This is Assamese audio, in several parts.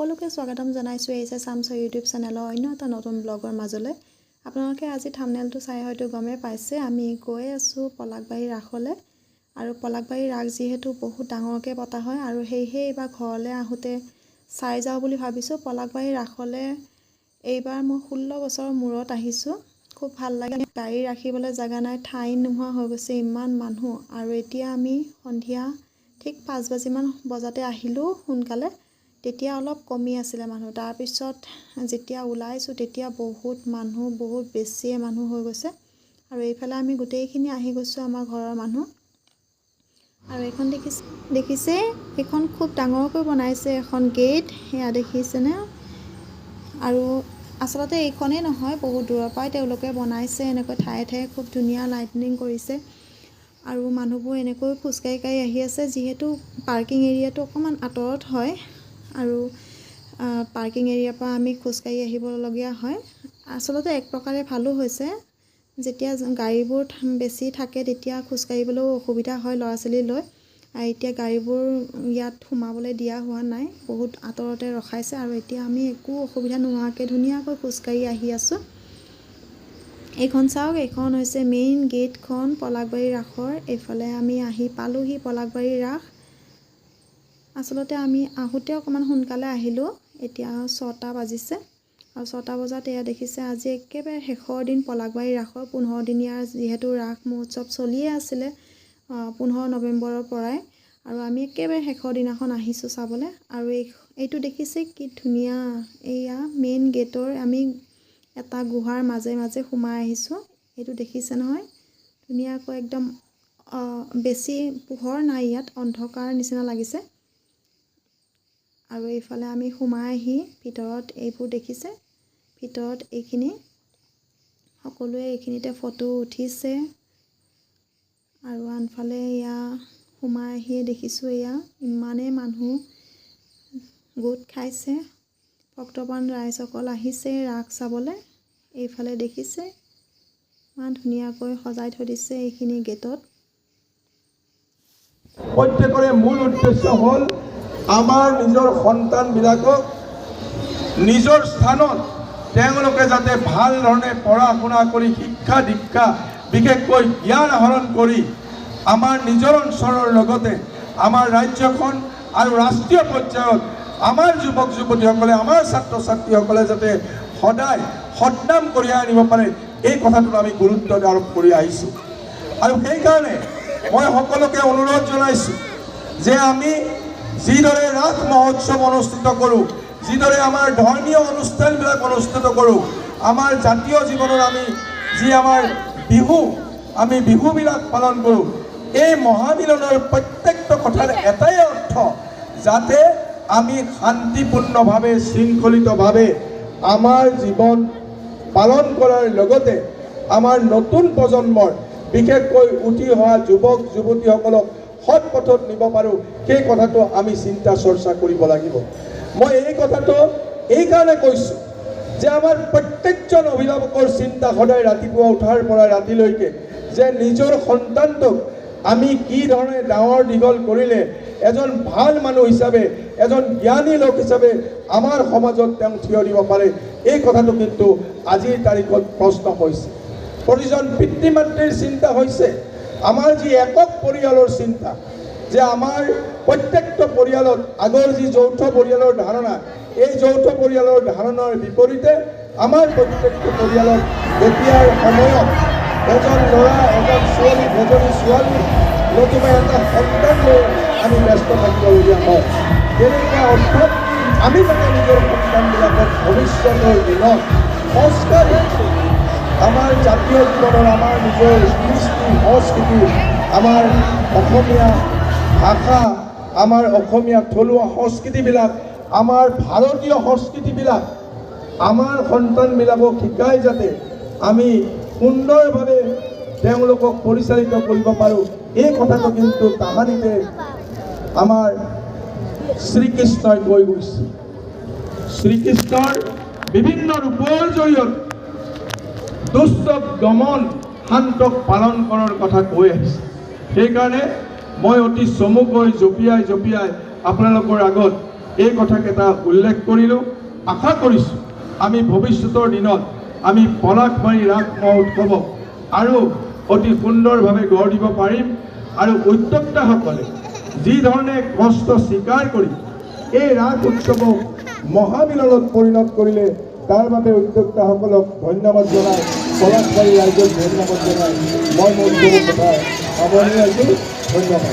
সকলোকে স্বাগতম জনাইছোঁ এইচ এছ চামছ ইউটিউব চেনেলৰ অন্য এটা নতুন ব্লগৰ মাজলৈ। আপোনালোকে আজি থামনেলটো চাই হয়তো গমেই পাইছে আমি গৈ আছোঁ পলাকবাৰী ৰাসলৈ। আৰু পলাকবাৰী ৰাস যিহেতু বহুত ডাঙৰকৈ পতা হয় আৰু সেয়েহে এইবাৰ ঘৰলৈ আহোঁতে চাই যাওঁ বুলি ভাবিছোঁ। পলাকবাৰী ৰাসলৈ এইবাৰ মই ষোল্ল বছৰৰ মূৰত আহিছোঁ। খুব ভাল লাগে। গাড়ী ৰাখিবলৈ জেগা নাই ঠাই নোহোৱা হৈ গৈছে ইমান মানুহ। আৰু এতিয়া আমি সন্ধিয়া ঠিক পাঁচ বাজিমান বজাতে আহিলোঁ সোনকালে। তেতিয়া অলপ কমি আছিলে মানুহ। তাৰপিছত যেতিয়া ওলাইছোঁ তেতিয়া বহুত মানুহ বহুত বেছিয়ে মানুহ হৈ গৈছে। আৰু এইফালে আমি গোটেইখিনি আহি গৈছোঁ আমাৰ ঘৰৰ মানুহ। আৰু এইখন দেখিছে দেখিছে? এইখন খুব ডাঙৰকৈ বনাইছে এখন গেট সেয়া দেখিছেনে? আৰু আচলতে এইখনেই নহয় বহুত দূৰৰ পৰাই তেওঁলোকে বনাইছে এনেকৈ ঠায়ে ঠায়ে খুব ধুনীয়া লাইটনিং কৰিছে। আৰু মানুহবোৰ এনেকৈ খোজকাঢ়ি কাঢ়ি আহি আছে যিহেতু পাৰ্কিং এৰিয়াটো অকণমান আঁতৰত হয়। আৰু পাৰ্কিং এৰিয়াৰ পৰা আমি খোজকাঢ়ি আহিবলগীয়া হয়। আচলতে এক প্ৰকাৰে ভালো হৈছে। যেতিয়া গাড়ীবোৰ বেছি থাকে তেতিয়া খোজকাঢ়িবলৈও অসুবিধা হয় ল'ৰা ছোৱালী লৈ এতিয়া গাড়ীবোৰ ইয়াত সোমাবলৈ দিয়া হোৱা নাই বহুত আঁতৰতে ৰখাইছে আৰু এতিয়া আমি একো অসুবিধা নোহোৱাকৈ ধুনীয়াকৈ খোজকাঢ়ি আহি আছোঁ। এইখন চাওক এইখন হৈছে মেইন গেটখন পলাকবাৰী ৰাসৰ এইফালে আমি আহি পালোহি পলাকবাৰী ৰাস আচলতে আমি আহোঁতে অকণমান সোনকালে আহিলোঁ। এতিয়া ছটা বাজিছে। আৰু ছটা বজাত এয়া দেখিছে আজি একেবাৰে শেষৰ দিন পলাকবাৰী ৰাসৰ পোন্ধৰ দিনীয়া যিহেতু ৰাস মহোৎসৱ চলিয়ে আছিলে পোন্ধৰ নৱেম্বৰৰ পৰাই। আৰু আমি একেবাৰে শেষৰ দিনাখন আহিছোঁ চাবলৈ। আৰু এই এইটো দেখিছে কি ধুনীয়া এইয়া মেইন গেটৰ আমি এটা গুহাৰ মাজে মাজে সোমাই আহিছোঁ। এইটো দেখিছে নহয় ধুনীয়াকৈ একদম বেছি পোহৰ নাই ইয়াত অন্ধকাৰ নিচিনা লাগিছে। আৰু এইফালে আমি সোমাই আহি ভিতৰত এইবোৰ দেখিছে। ভিতৰত এইখিনি সকলোৱে এইখিনিতে ফটো উঠিছে। আৰু আনফালে এয়া সোমাই আহিয়ে দেখিছোঁ এয়া ইমানেই মানুহ গোট খাইছে। ভক্তপ্ৰাণ ৰাইজসকল আহিছে ৰাস চাবলৈ। এইফালে দেখিছে ইমান ধুনীয়াকৈ সজাই থৈ দিছে এইখিনি গেটত। প্ৰত্যেকৰে মূল উদ্দেশ্য হ'ল আমাৰ নিজৰ সন্তানবিলাকক নিজৰ স্থানত তেওঁলোকে যাতে ভালো ধৰণে পঢ়া শুনা কৰি, শিক্ষা, দীক্ষা, বিশেষকৈ জ্ঞান আহৰণ কৰি আমাৰ নিজৰ অঞ্চলৰ লগতে আমাৰ ৰাজ্যখন আৰু ৰাষ্ট্ৰীয় পৰ্যায়ত আমাৰ যুৱক যুৱতীসকলে আমাৰ ছাত্ৰ ছাত্ৰীসকলে যাতে সদায় সদনাম কঢ়িয়াই আনিব পাৰে, এই কথাটোত আমি গুৰুত্ব আৰোপ কৰি আহিছোঁ। আৰু সেইকাৰণে মই সকলোকে অনুৰোধ জনাইছোঁ যে আমি যিদৰে ৰাস মহোৎসৱ অনুষ্ঠিত কৰোঁ, যিদৰে আমাৰ ধৰ্মীয় অনুষ্ঠানবিলাক অনুষ্ঠিত কৰোঁ, আমাৰ জাতীয় জীৱনৰ আমি যি আমাৰ বিহু, আমি বিহুবিলাক পালন কৰোঁ, এই মহামিলনৰ প্ৰত্যেকটো কথাৰ এটাই অৰ্থ, যাতে আমি শান্তিপূৰ্ণভাৱে, শৃংখলিতভাৱে আমাৰ জীৱন পালন কৰাৰ লগতে আমাৰ নতুন প্ৰজন্মৰ, বিশেষকৈ উঠি অহা যুৱক যুৱতীসকলক পথত নিব পাৰোঁ সেই কথাটো আমি চিন্তা চৰ্চা কৰিব লাগিব। মই এই কথাটো এইকাৰণে কৈছোঁ যে আমাৰ প্ৰত্যেকজন অভিভাৱকৰ চিন্তা সদায় ৰাতিপুৱা উঠাৰ পৰা ৰাতিলৈকে যে নিজৰ সন্তানটোক আমি কি ধৰণে ডাঙৰ দীঘল কৰিলে এজন ভাল মানুহ হিচাপে এজন জ্ঞানী লোক হিচাপে আমাৰ সমাজত তেওঁ থিয় দিব পাৰে এই কথাটো কিন্তু আজিৰ তাৰিখত প্ৰশ্ন হৈছে। প্ৰতিজন পিতৃ মাতৃৰ চিন্তা হৈছে আমাৰ যি একক পৰিয়ালৰ চিন্তা যে আমাৰ প্ৰত্যেকটো পৰিয়ালত আগৰ যি যৌথ পৰিয়ালৰ ধাৰণা, এই যৌথ পৰিয়ালৰ ধাৰণাৰ বিপৰীতে আমাৰ প্ৰত্যেকটো পৰিয়ালত এতিয়াৰ সময়ত এজন ল'ৰা, এজন ছোৱালী, এজনী ছোৱালী, নতুবা এটা সন্তান আমি ব্যস্ত থাকিবলগীয়া হয়। তেনেকুৱা অৰ্থত আমি যাতে নিজৰ সন্তানবিলাকক ভৱিষ্যতৰ দিনত সংস্কাৰী আমাৰ জাতীয় জীৱনৰ, আমাৰ নিজৰ কৃষ্টি সংস্কৃতি, আমাৰ অসমীয়া ভাষা আমাৰ অসমীয়া থলুৱা সংস্কৃতিবিলাক, আমাৰ ভাৰতীয় সংস্কৃতিবিলাক, আমাৰ সন্তানবিলাকক শিকাই যাতে আমি সুন্দৰভাৱে তেওঁলোকক পৰিচালিত কৰিব পাৰোঁ। এই কথাটো কিন্তু তাহানিতে আমাৰ শ্ৰীকৃষ্ণই কৈ গৈছে। শ্ৰীকৃষ্ণৰ বিভিন্ন ৰূপৰ জৰিয়তে দুষ্টক দমন শান্তক পালন কৰাৰ কথা কৈ আহিছে। সেইকাৰণে মই অতি চমুকৈ জঁপিয়াই জঁপিয়াই আপোনালোকৰ আগত এই কথাকেইটা উল্লেখ কৰিলোঁ। আশা কৰিছোঁ আমি ভৱিষ্যতৰ দিনত আমি পলাশবাৰী ৰাস মহোৎসৱক আৰু অতি সুন্দৰভাৱে গঢ় দিব পাৰিম আৰু উদ্যোক্তাসকলে যিধৰণে কষ্ট স্বীকাৰ কৰি এই ৰাস উৎসৱক মহামিলনত পৰিণত কৰিলে, তাৰ বাবে উদ্যোক্তাসকলক ধন্যবাদ জনাই পলাশবাৰী ৰাইজক ধন্যবাদ জনাই। মই মোৰ কথা সামৰণি ありがと。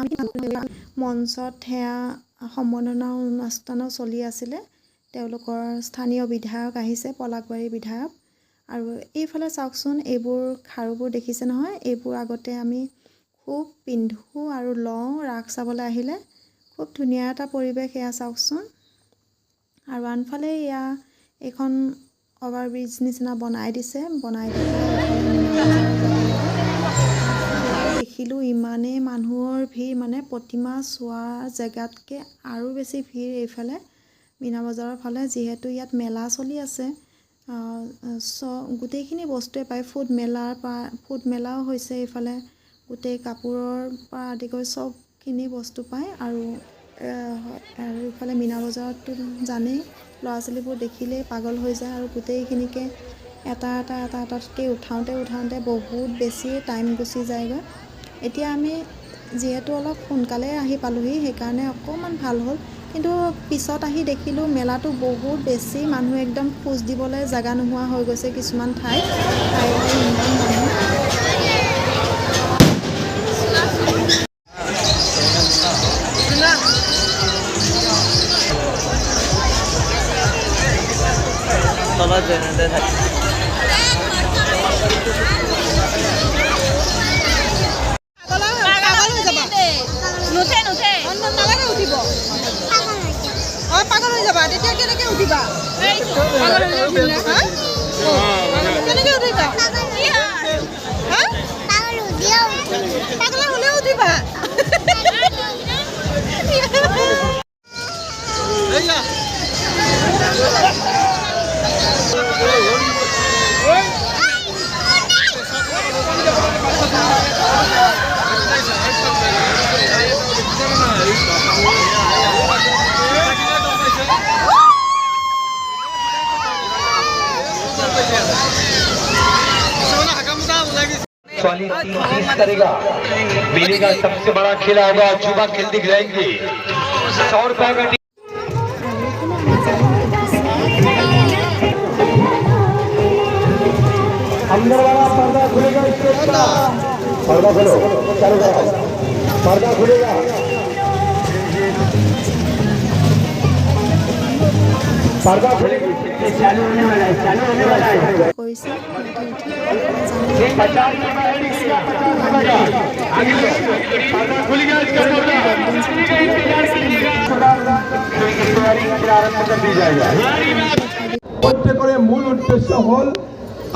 আমি মঞ্চত সেয়া সম্বৰ্ধনা অনুষ্ঠানো চলি আছিলে। তেওঁলোকৰ স্থানীয় বিধায়ক আহিছে পলাশবাৰীৰ বিধায়ক। আৰু এইফালে চাওকচোন এইবোৰ খাৰুবোৰ দেখিছে নহয়? এইবোৰ আগতে আমি খুব পিন্ধোঁ আৰু লওঁ ৰাস চাবলৈ আহিলে। খুব ধুনীয়া এটা পৰিৱেশ এয়া চাওকচোন। আৰু আনফালে এয়া এইখন অভাৰব্ৰিজ নিচিনা বনাই দিছে বনাই দিছে ভিৰ মানে প্ৰতিমা চোৱা জেগাতকৈ আৰু বেছি ভিৰ এইফালে মীনা বজাৰৰ ফালে যিহেতু ইয়াত মেলা চলি আছে। চ গোটেইখিনি বস্তুৱে পায়। ফুড মেলাৰ পৰা ফুড মেলাও হৈছে এইফালে। গোটেই কাপোৰৰ পৰা আদি কৰি চবখিনি বস্তু পায় আৰু আৰু ইফালে মীনা বজাৰততো জানেই। ল'ৰা ছোৱালীবোৰ দেখিলেই পাগল হৈ যায় আৰু গোটেইখিনিকে এটা এটা এটা এটাতকৈ উঠাওঁতে উঠাওঁতে বহুত বেছি টাইম গুচি যায়গৈ। এতিয়া আমি যিহেতু অলপ সোনকালে আহি পালোহি সেইকাৰণে অকণমান ভাল হ'ল। কিন্তু পিছত আহি দেখিলোঁ মেলাটো বহুত বেছি মানুহ একদম খোজ দিবলৈ জেগা নোহোৱা হৈ গৈছে কিছুমান ঠাইত। ঠাই ইমান মানুহ। তলত যেনেতে থাকে। পাগলা হলেও দিবা चालीस टीम जीत करेगा? मेले का सबसे बड़ा खेला होगा जुबा खेल दिख दिखलाएँगे सौ रुपए का अंदर वाला पर्दा खुलेगा पर्दा खुलो। चालू पर्दा खुलेगा। প্ৰত্যেকৰে মূল উদ্দেশ্য হ'ল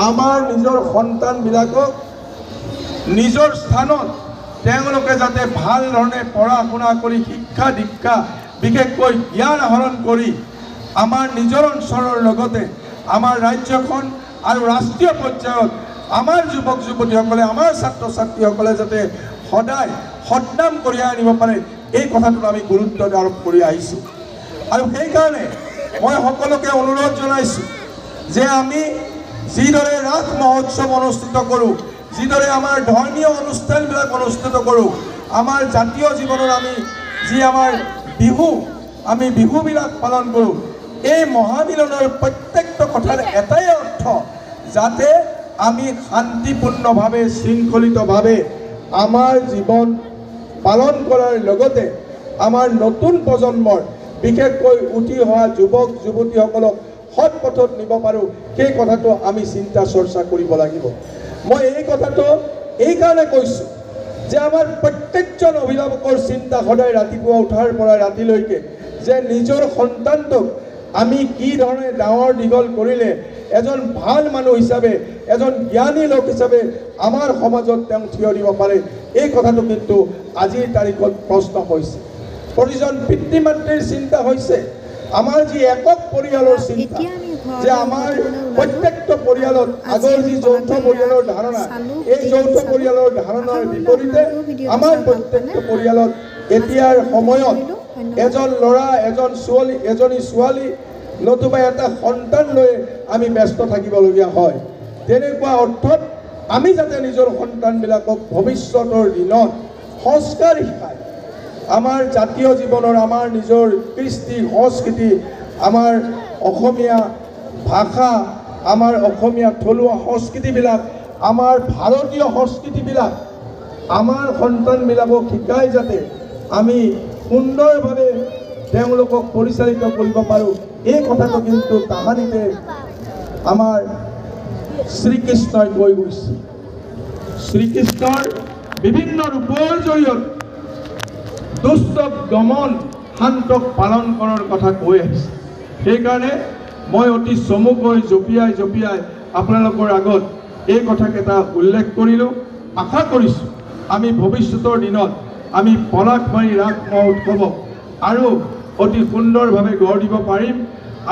আমাৰ নিজৰ সন্তানবিলাকক নিজৰ স্থানত তেওঁলোকে যাতে ভালো ধৰণে পঢ়া শুনা কৰি শিক্ষা দীক্ষা বিশেষকৈ জ্ঞান আহৰণ কৰি আমাৰ নিজৰ অঞ্চলৰ লগতে আমাৰ ৰাজ্যখন আৰু ৰাষ্ট্ৰীয় পৰ্যায়ত আমাৰ যুৱক যুৱতীসকলে, আমাৰ ছাত্ৰ ছাত্ৰীসকলে যাতে সদায় সদনাম কঢ়িয়াই আনিব পাৰে, এই কথাটোত আমি গুৰুত্ব আৰোপ কৰি আহিছোঁ। আৰু সেইকাৰণে মই সকলোকে অনুৰোধ জনাইছোঁ যে আমি যিদৰে ৰাস মহোৎসৱ অনুষ্ঠিত কৰোঁ, যিদৰে আমাৰ ধৰ্মীয় অনুষ্ঠানবিলাক অনুষ্ঠিত কৰোঁ, আমাৰ জাতীয় জীৱনত আমি যি আমাৰ বিহু, আমি বিহুবিলাক পালন কৰোঁ এই মহামিলনৰ প্ৰত্যেকটো কথাৰ এটাই অৰ্থ যাতে আমি শান্তিপূৰ্ণভাৱে শৃংখলিতভাৱে আমাৰ জীৱন পালন কৰাৰ লগতে আমাৰ নতুন প্ৰজন্মৰ বিশেষকৈ উঠি অহা যুৱক, যুৱতীসকলক সৎ পথত নিব পাৰোঁ, সেই কথাটো আমি চিন্তা চৰ্চা কৰিব লাগিব। মই এই কথাটো এইকাৰণে কৈছোঁ যে আমাৰ প্ৰত্যেকজন অভিভাৱকৰ চিন্তা সদায় ৰাতিপুৱা উঠাৰ পৰা ৰাতিলৈকে যে নিজৰ সন্তানটোক আমি কি ধৰণে ডাঙৰ দীঘল কৰিলে এজন ভাল মানুহ হিচাপে এজন জ্ঞানী লোক হিচাপে আমাৰ সমাজত তেওঁ থিয় দিব পাৰে এই কথাটো কিন্তু আজিৰ তাৰিখত প্ৰশ্ন হৈছে প্ৰতিজন পিতৃ মাতৃৰ চিন্তা হৈছে আমাৰ যি একক পৰিয়ালৰ চিন্তা যে আমাৰ। প্ৰত্যেকটো পৰিয়ালত আগৰ যি যৌথ পৰিয়ালৰ ধাৰণা এই যৌথ পৰিয়ালৰ। ধাৰণাৰ বিপৰীতে আমাৰ প্ৰত্যেকটো। পৰিয়ালত এতিয়াৰ সময়ত। এজন ল'ৰা এজন ছোৱালী এজনী ছোৱালী নতুবা এটা সন্তান লৈ আমি ব্যস্ত থাকিবলগীয়া হয়। তেনেকুৱা অৰ্থত আমি যাতে নিজৰ সন্তানবিলাকক ভৱিষ্যতৰ দিনত সংস্কাৰ শিকায় আমাৰ জাতীয় জীৱনৰ আমাৰ নিজৰ কৃষ্টি সংস্কৃতি আমাৰ অসমীয়া ভাষা আমাৰ অসমীয়া থলুৱা সংস্কৃতিবিলাক আমাৰ ভাৰতীয় সংস্কৃতিবিলাক আমাৰ সন্তানবিলাকক শিকাই যাতে আমি সুন্দৰভাৱে তেওঁলোকক পৰিচালিত কৰিব পাৰোঁ। এই কথাটো কিন্তু তাহানিতে আমাৰ শ্ৰীকৃষ্ণই কৈ গৈছে। শ্ৰীকৃষ্ণৰ বিভিন্ন ৰূপৰ জৰিয়তে দুষ্টক দমন শান্তক পালন কৰাৰ কথা কৈ আহিছে। সেইকাৰণে মই অতি চমুকৈ জঁপিয়াই জঁপিয়াই আপোনালোকৰ আগত এই কথাকেইটা উল্লেখ কৰিলোঁ। আশা কৰিছোঁ আমি ভৱিষ্যতৰ দিনত আমি পলাশবাৰী ৰাস মহোৎসৱক আৰু অতি সুন্দৰভাৱে গঢ় দিব পাৰিম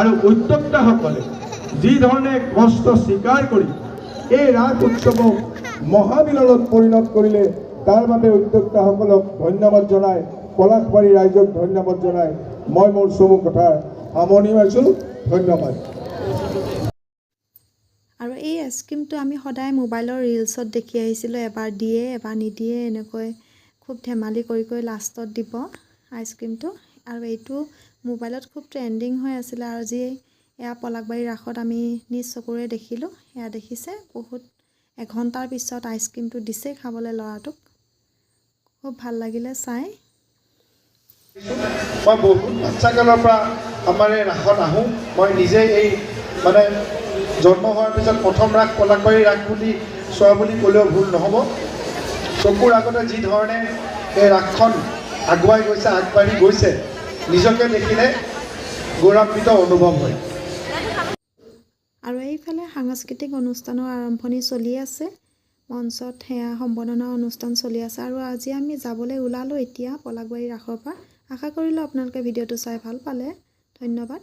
আৰু উদ্যোক্তাসকলে যি ধৰণে কষ্ট স্বীকাৰ কৰি এই ৰাস উৎসৱক মহামিলনত পৰিণত কৰিলে, তাৰ বাবে উদ্যোক্তাসকলক ধন্যবাদ জনাই পলাশবাৰী ৰাইজক ধন্যবাদ জনাই, মই মোৰ চমু কথাৰ সামৰণি মাৰিছোঁ, ধন্যবাদ। আৰু এই আইচক্ৰীমটো আমি সদায় মোবাইলৰ ৰিলছত দেখি আহিছিলোঁ, এবাৰ দিয়ে, এবাৰ নিদিয়ে, এনেকৈ খুব ধেমালি কৰি কৰি লাষ্টত দিব আইচক্ৰীমটো আৰু এইটো মোবাইলত খুব ট্ৰেণ্ডিং হৈ আছিলে আৰু যি এয়া পলাকবাৰী ৰাসত আমি নিজ চকুৰে দেখিলোঁ এয়া দেখিছে। বহুত এঘণ্টাৰ পিছত আইচক্ৰীমটো দিছে খাবলৈ ল'ৰাটোক। খুব ভাল লাগিলে চাই। মই বহুত বাচ্চাকালৰ পৰা আমাৰ এই ৰাসত আহোঁ। মই নিজে এই মানে জন্ম হোৱাৰ পিছত প্ৰথম ৰাস পলাশবাৰী ৰাস বুলি চোৱা বুলি ক'লেও ভুল নহ'ব। চকুৰ আগতে যি ধৰণে এই ৰাসখন আগুৱাই গৈছে আগবাঢ়ি গৈছে নিজকে দেখিলে গৌৰৱান্বিত অনুভৱ হয়। আৰু এইফালে সাংস্কৃতিক অনুষ্ঠানৰ আৰম্ভণি চলি আছে। মঞ্চত সেয়া সম্বৰ্ধনা অনুষ্ঠান চলি আছে। আৰু আজি আমি যাবলৈ ওলালোঁ এতিয়া পলাকবাৰী ৰাসৰ পৰা। আশা কৰিলোঁ আপোনালোকে ভিডিঅ'টো চাই ভাল পালে। ধন্যবাদ।